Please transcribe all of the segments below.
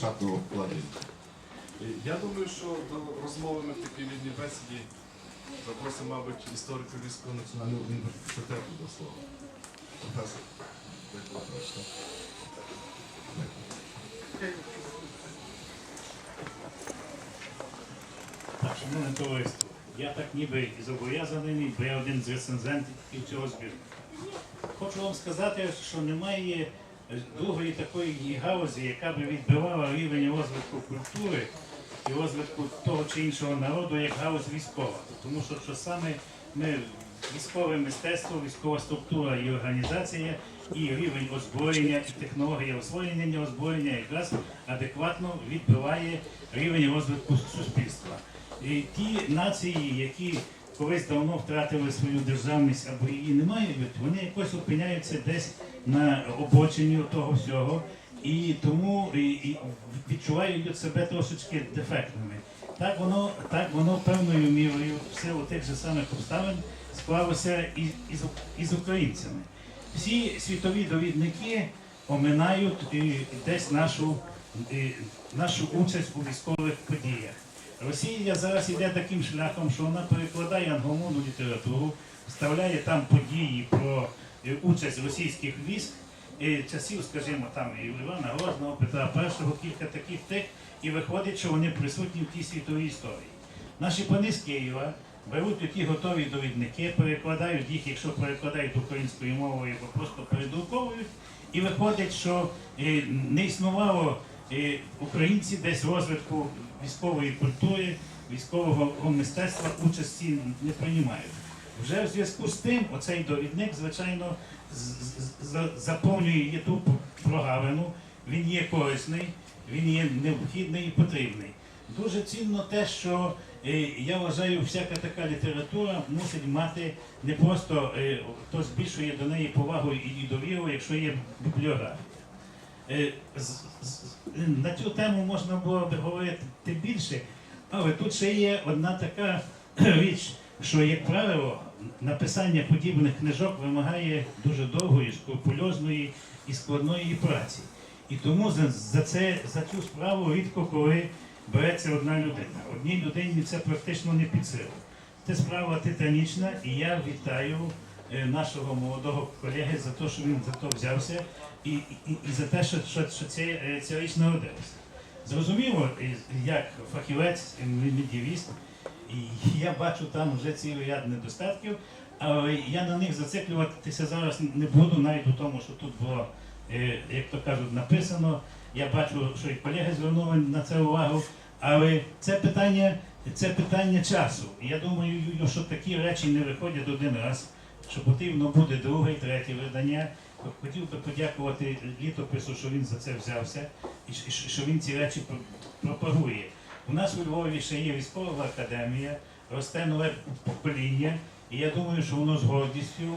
шатного владіння. Я думаю, що до розмови на такій вільній бесіді запросимо, мабуть, історика Львівського національного університету до слова. Професор. Так, шановне товариство, я так ніби і зобов'язаний, бо я один з рецензентів цього збіру. Хочу вам сказати, що немає другої такої галузі, яка би відбивала рівень розвитку культури і розвитку того чи іншого народу, як галузь військова. Тому що, що саме ми військове мистецтво, військова структура і організація, і рівень озброєння, і технологія освоєння озброєння якраз адекватно відбиває рівень розвитку суспільства. І ті нації, які колись давно втратили свою державність або її не мають, вони якось опиняються десь на обочині того всього, і тому і, і відчувають себе трошечки дефектними. Так воно, так воно певною мірою в силу тих же самих обставин склалося і, і, з, і з українцями. Всі світові довідники оминають і, десь нашу, і, нашу участь у військових подіях. Росія зараз йде таким шляхом, що вона перекладає англомовну літературу, вставляє там події про е, участь російських військ е, часів, скажімо, там і Івана Грозного, Петра І, кілька таких тих, і виходить, що вони присутні в тій світовій історії. Наші пани з Києва беруть ті готові довідники, перекладають їх, якщо перекладають українською мовою, то просто передруковують, і виходить, що е, не існувало е, українці десь розвитку військової культури, військового мистецтва участі не приймають. Вже в зв'язку з тим оцей довідник, звичайно, заповнює ту прогалину, він є корисний, він є необхідний і потрібний. Дуже цінно те, що е, я вважаю, всяка така література мусить мати не просто е, хто збільшує до неї повагу і довіру, якщо є бібліографія. Е, На цю тему можна було б говорити більше, але тут ще є одна така річ, що, як правило, написання подібних книжок вимагає дуже довгої, скрупульозної і складної праці. І тому за, це, за цю справу рідко коли береться одна людина. Одній людині це практично не під силу. Це справа титанічна, і я вітаю нашого молодого колеги за те, що він за то взявся, і, і, і за те, що, що, що це, е, ця річ народилася. Зрозуміло, е, як фахівець, е, і я бачу там вже цілий ряд недостатків, але я на них зациклюватися зараз не буду, навіть у тому, що тут було, е, як то кажуть, написано. Я бачу, що і колеги звернули на це увагу. Але це питання, це питання часу. Я думаю, що такі речі не виходять один раз, що потрібно буде друге і третє видання. Хотів би подякувати літопису, що він за це взявся, і що- він ці речі пропагує. У нас у Львові ще є військова академія, росте нове покоління, і я думаю, що воно з гордістю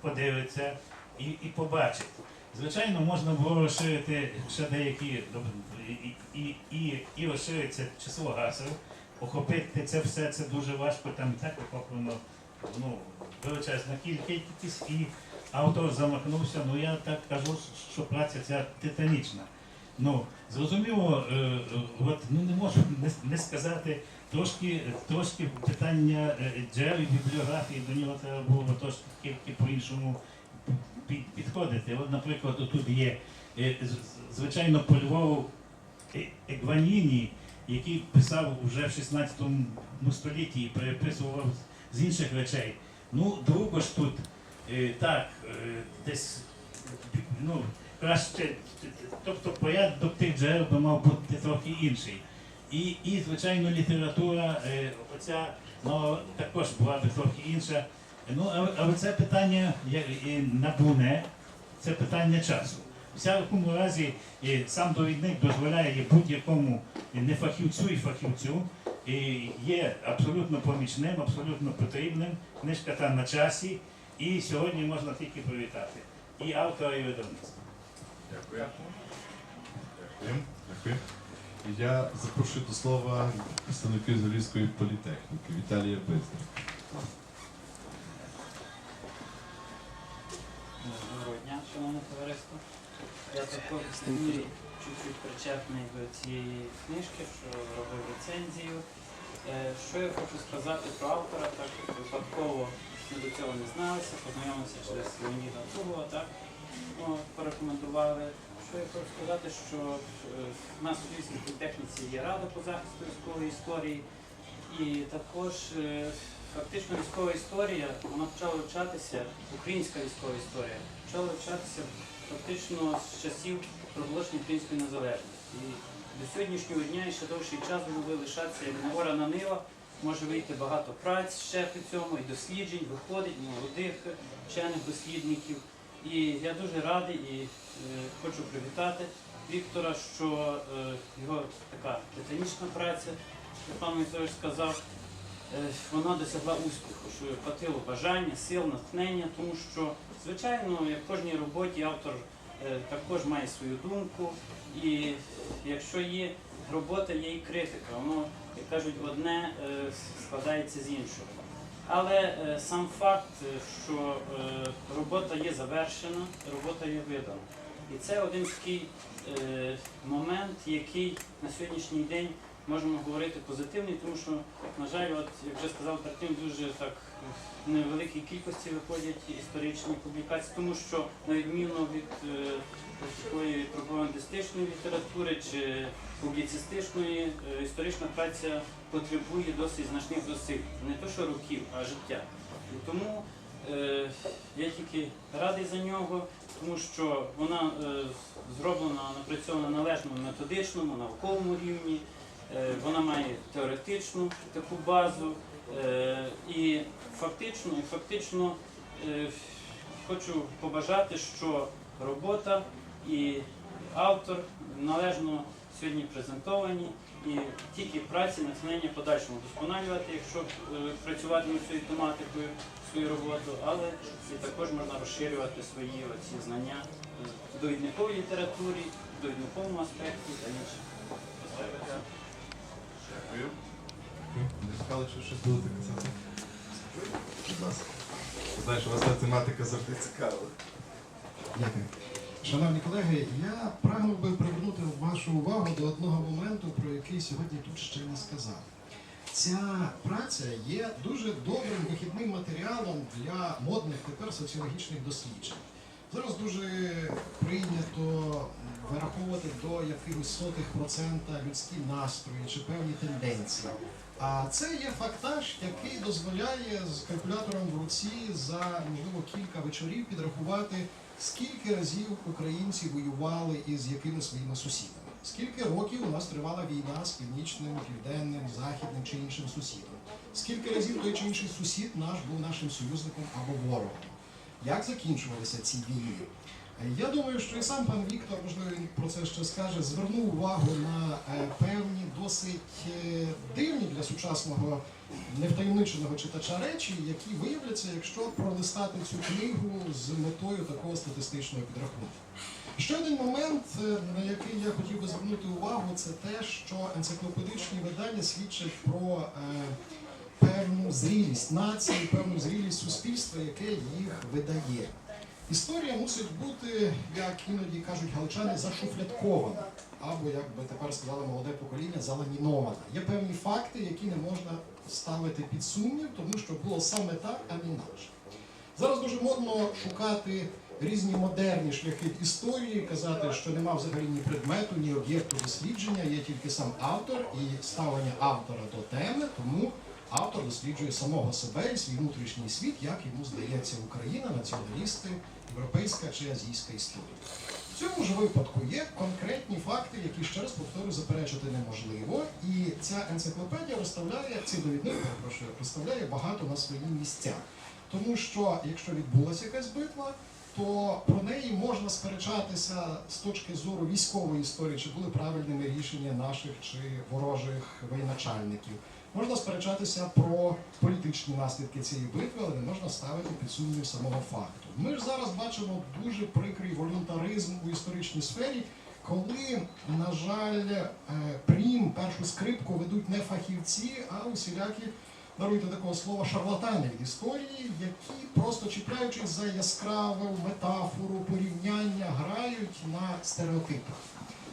подивиться і, і побачить. Звичайно, можна було розширити ще деякі і, і, і, і розшириться число гасел. Охопити це все це дуже важко, там і так охоплено ну, величезна кількість, і автор замахнувся. Ну я так кажу, що праця ця титанічна. Ну, зрозуміло, е, е, от, ну не можу не, не сказати трошки, трошки питання е, джерел і бібліографії, до нього треба було трошки по-іншому під- підходити. От, наприклад, тут є звичайно по Львову Е- Егваніні, який писав вже в 16 столітті і переписував з інших речей. Ну, друго ж тут е, так, е, десь ну, краще, тобто порядок тих джерел би мав бути трохи інший. І, і звичайно, література, е, оця ну, також була би трохи інша. Ну, але, це питання набуне, це питання часу. Всякому разі, сам довідник дозволяє будь-якому нефахівцю і фахівцю, і є абсолютно помічним, абсолютно потрібним. Книжка там на часі, і сьогодні можна тільки привітати. І автора, і видавництва. Дякую. Дякую. Дякую. Я запрошую до слова представників з політехніки Віталія Безня. Доброго дня, шановне товариство. Я також мірі чуть-чуть причетний до цієї книжки, що робив рецензію. Е, Що я хочу сказати про автора, так випадково ми до цього не зналися, познайомилися через Леоніда Цугова, так ну, порекомендували. Що я хочу сказати, що е, в нас у Львівській політехніці є рада по захисту військової історії, і також е, фактично військова історія, вона почала вивчатися, українська військова історія, почала вивчатися фактично з часів проголошення української незалежності. І до сьогоднішнього дня і ще довший час буде лишатися як не орана нива, може вийти багато праць ще при цьому, і досліджень, виходить молодих вчених дослідників. І я дуже радий і е, хочу привітати Віктора, що е, його така титанічна праця, як пан Вікторович сказав, вона досягла успіху, що хватило бажання, сил, натхнення, тому що, звичайно, як в кожній роботі автор е, також має свою думку, і якщо є робота, є і критика, воно, як кажуть, одне е, складається з іншого. Але е, сам факт, е, що е, робота є завершена, робота є видана. І це один такий е, момент, який на сьогоднішній день можемо говорити позитивний, тому що, на жаль, от, як вже сказав Тартим, дуже так в невеликій кількості виходять історичні публікації, тому що на відміну від е, такої пропагандистичної літератури чи публіцистичної, е, історична праця потребує досить значних зусиль. Не то, що років, а життя. І тому е, я тільки радий за нього, тому що вона е, зроблена, напрацьована на належному методичному, науковому рівні. Е, вона має теоретичну таку базу. Е, і фактично, і фактично е, хочу побажати, що робота і автор належно сьогодні презентовані, і тільки праці натхнення подальшому вдосконалювати, якщо працювати над цією тематикою свою роботу, але і також можна розширювати свої оці знання в довідниковій літературі, в довідниковому аспекті та інших. Не сказали, що щось будете казати. Будь ласка. Знаєш, у вас ця тематика завжди цікава. Дякую. Шановні колеги, я прагнув би привернути вашу увагу до одного моменту, про який сьогодні тут ще не сказав. Ця праця є дуже добрим вихідним матеріалом для модних тепер соціологічних досліджень. Зараз дуже прийнято вираховувати до якихось сотих процента людські настрої чи певні тенденції. А це є фактаж, який дозволяє з калькулятором в руці за можливо кілька вечорів підрахувати, скільки разів українці воювали із якими своїми сусідами. Скільки років у нас тривала війна з північним, південним, західним чи іншим сусідом? Скільки разів той чи інший сусід наш був нашим союзником або ворогом? Як закінчувалися ці війни? Я думаю, що і сам пан Віктор, можливо, він про це ще скаже, звернув увагу на е, певні досить е, дивні для сучасного невтаємниченого читача речі, які виявляться, якщо пролистати цю книгу з метою такого статистичного підрахунку. Ще один момент, е, на який я хотів би звернути увагу, це те, що енциклопедичні видання свідчать про певну зрілість нації, певну зрілість суспільства, яке їх видає. Історія мусить бути, як іноді кажуть галичани, зашуфляткована, або, як би тепер сказали молоде покоління, заламінована. Є певні факти, які не можна ставити під сумнів, тому що було саме так, а не інакше. Зараз дуже модно шукати різні модерні шляхи історії, казати, що нема взагалі ні предмету, ні об'єкту дослідження, є тільки сам автор і ставлення автора до теми, тому автор досліджує самого себе і свій внутрішній світ, як йому здається Україна, націоналісти, європейська чи азійська історія. В цьому ж випадку є конкретні факти, які ще раз повторю, заперечити неможливо. І ця енциклопедія розставляє цей довідник, перепрошую, розставляє багато на свої місця. Тому що якщо відбулася якась битва, то про неї можна сперечатися з точки зору військової історії, чи були правильними рішення наших чи ворожих воєначальників. Можна сперечатися про політичні наслідки цієї битви, але не можна ставити під сумнів самого факту. Ми ж зараз бачимо дуже прикрий волюнтаризм у історичній сфері, коли, на жаль, е, прім першу скрипку ведуть не фахівці, а усілякі даруйте такого слова, шарлатани в історії, які просто чіпляючись за яскраву метафору, порівняння, грають на стереотипах.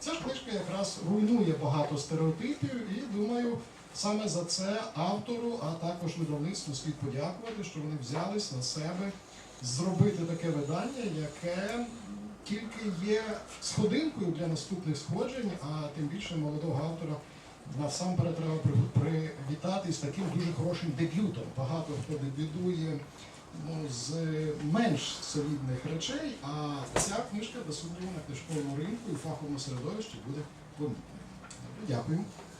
Ця ж книжка якраз руйнує багато стереотипів, і думаю, саме за це автору, а також видавництву слід подякувати, що вони взялись на себе зробити таке видання, яке тільки є сходинкою для наступних сходжень, а тим більше молодого автора насамперед треба при- привітати з таким дуже хорошим дебютом. Багато хто дебютує ну, з менш солідних речей, а ця книжка до на книжковому ринку і фаховому середовищі буде помітною.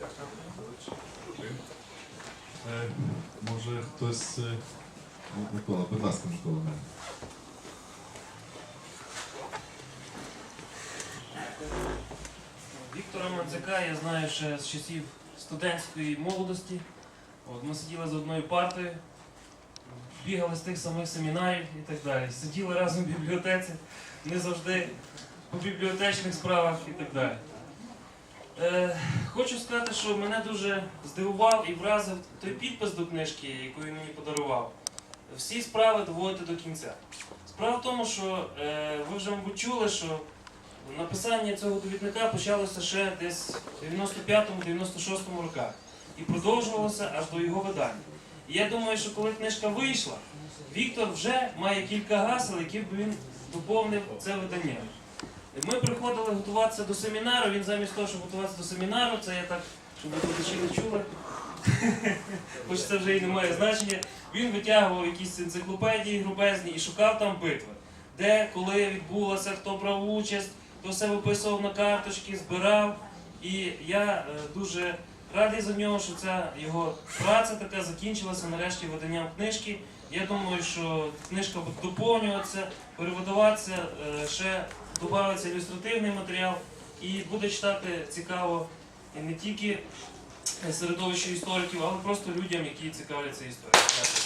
Добре, Дякую. Е, Може хтось. е, Микола, будь ласка, Микола. Віктора Мандзяка я знаю ще з часів студентської молодості. От, ми сиділи з одною партою, бігали з тих самих семінарів і так далі. Сиділи разом в бібліотеці, не завжди по бібліотечних справах і так далі. Е, хочу сказати, що мене дуже здивував і вразив той підпис до книжки, яку він мені подарував. Всі справи доводити до кінця. Справа в тому, що е, ви вже, мабуть, чули, що Написання цього довідника почалося ще десь в 95-96 роках і продовжувалося аж до його видання. І я думаю, що коли книжка вийшла, Віктор вже має кілька гасел, які б він доповнив це видання. Ми приходили готуватися до семінару, він замість того, щоб готуватися до семінару, це я так, щоб ви не чули, хоч це вже і не має значення, він витягував якісь енциклопедії грубезні і шукав там битви. Де, коли відбулося, хто брав участь, то все виписував на карточки, збирав. І я е, дуже радий за нього, що ця його праця така закінчилася нарешті виданням книжки. Я думаю, що книжка буде доповнюватися, перевидаватися, е, ще додається ілюстративний матеріал і буде читати цікаво не тільки середовищу істориків, але просто людям, які цікавляться історією.